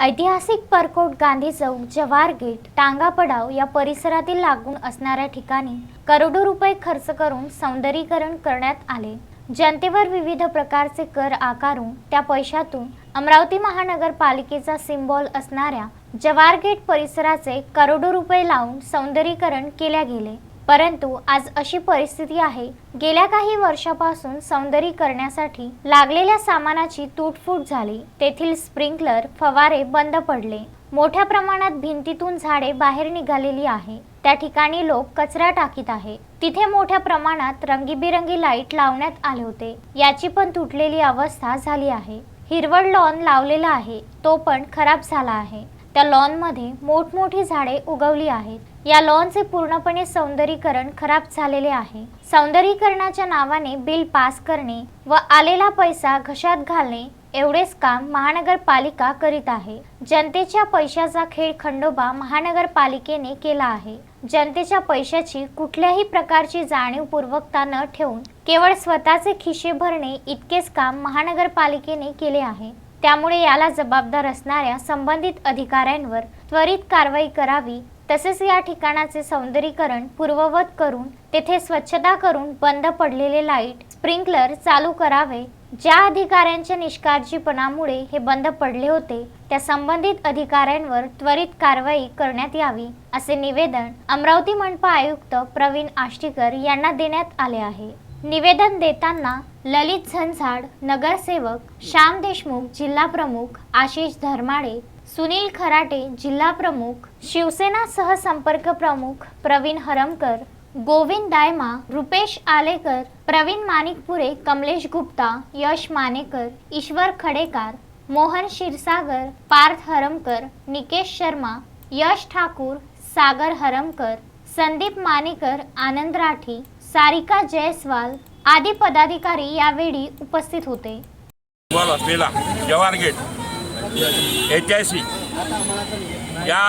ऐतिहासिक परकोट गांधी चौक जवार गेट टांगा पडाव या परिसरातील लागून असणाऱ्या ठिकाणी करोडो रुपये खर्च करून सौंदर्यीकरण करण्यात आले. जनतेवर विविध प्रकारचे कर आकारून त्या पैशातून अमरावती महानगरपालिकेचा सिम्बॉल असणाऱ्या जवार गेट परिसराचे करोडो रुपये लावून सौंदर्यीकरण केल्या गेले. परंतु आज अशी परिस्थिती आहे गेल्या काही वर्षापासून सौंदर्य करण्यासाठी लागलेल्या सामानाची तुटफूट झाली. तेथील स्प्रिंकलर फवारे बंद पडले. मोठ्या प्रमाणात भिंतीतून झाडे बाहेर निघालेली आहे. त्या ठिकाणी लोक कचरा टाकीत आहे. तिथे मोठ्या प्रमाणात रंगीबिरंगी लाइट लावण्यात आले होते. याची पण तुटलेली अवस्था झाली आहे. हिरवळ लॉन लावलेला आहे. तो पण खराब झाला आहे. त्या लॉनमध्ये मोठमोठी झाडे उगवली आहेत. या लॉनचे पूर्णपणे सौंदर्यीकरण खराब झालेले आहे. सौंदर्यीकरणाच्या नावाने बिल पास करणे व आलेला पैसा घशात घालणे एवढेच काम महानगरपालिका करीत आहे. जनतेच्या पैशाचा खेळ खंडोबा महानगरपालिकेने केला आहे. जनतेच्या पैशाची कुठल्याही प्रकारची जाणीवपूर्वकता न ठेवून केवळ स्वतःचे खिशे भरणे इतकेच काम महानगरपालिकेने केले आहे. त्यामुळे याला जबाबदार असणाऱ्या संबंधित अधिकाऱ्यांवर त्वरित कारवाई करावी तसेच या ठिकाणाचे सौंदर्यीकरण पूर्ववत करून तेथे स्वच्छता करून बंद पडलेले लाइट स्प्रिंकलर चालू करावे. ज्या अधिकाऱ्यांच्या निष्काळजीपणामुळे हे बंद पडले होते त्या संबंधित अधिकाऱ्यांवर त्वरित कारवाई करण्यात यावी असे निवेदन अमरावती मनपा आयुक्त प्रवीण आष्टीकर यांना देण्यात आले आहे. निवेदन देताना ललित झंझाड नगरसेवक श्याम देशमुख जिल्हा प्रमुख आशिष धर्माडे सुनील खराटे जिल्हा प्रमुख शिवसेना सहसंपर्क प्रमुख प्रवीण हरमकर गोविंद दायमा रुपेश आलेकर प्रवीण माणिकपुरे कमलेश गुप्ता यश मानेकर ईश्वर खडेकार मोहन क्षीरसागर पार्थ हरमकर निकेश शर्मा यश ठाकूर सागर हरमकर संदीप मानेकर आनंद राठी सारिका जयस्वाल आदी पदाधिकारी यावेळी उपस्थित होते. असलेला जवाहर गेट. ऐतिहासिक या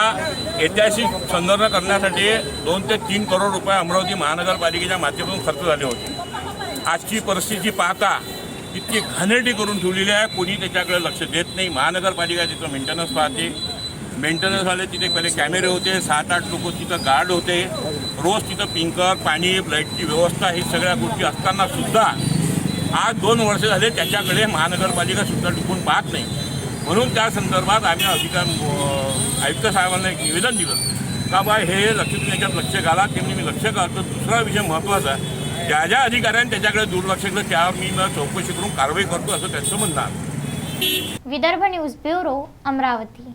ऐतिहासिक संदर्भ करण्यासाठी दोन ते तीन करोड रुपये अमरावती महानगरपालिकेच्या माध्यमातून खर्च झाले होते. आजची परिस्थिती पाहता इतकी घाणेरडी करून ठेवलेली आहे कोणी त्याच्याकडे लक्ष देत नाही. महानगरपालिका तिथं मेंटेनन्स पाहते. मेंटेनन्सवाले तिथे पहिले कॅमेरे होते सात आठ लोक तिथं गार्ड होते. रोज तिथं पिंकर पाणी लाईटची व्यवस्था ही सगळ्या गोष्टी असताना सुद्धा आज दोन वर्ष झाले त्याच्याकडे महानगरपालिका सुद्धा टिकून पाहत नाही. म्हणून त्या संदर्भात आम्ही अधिकार आयुक्त साहेबांना एक निवेदन दिलं का बा हे लक्ष तुम्ही याच्यात लक्ष घाला ते मी लक्ष घालतो. दुसरा विषय महत्त्वाचा ज्या ज्या अधिकाऱ्यांनी त्याच्याकडे दुर्लक्ष केलं त्या मी चौकशी करून कारवाई करतो असं त्यांचं म्हणणं विदर्भ न्यूज ब्युरो अमरावती.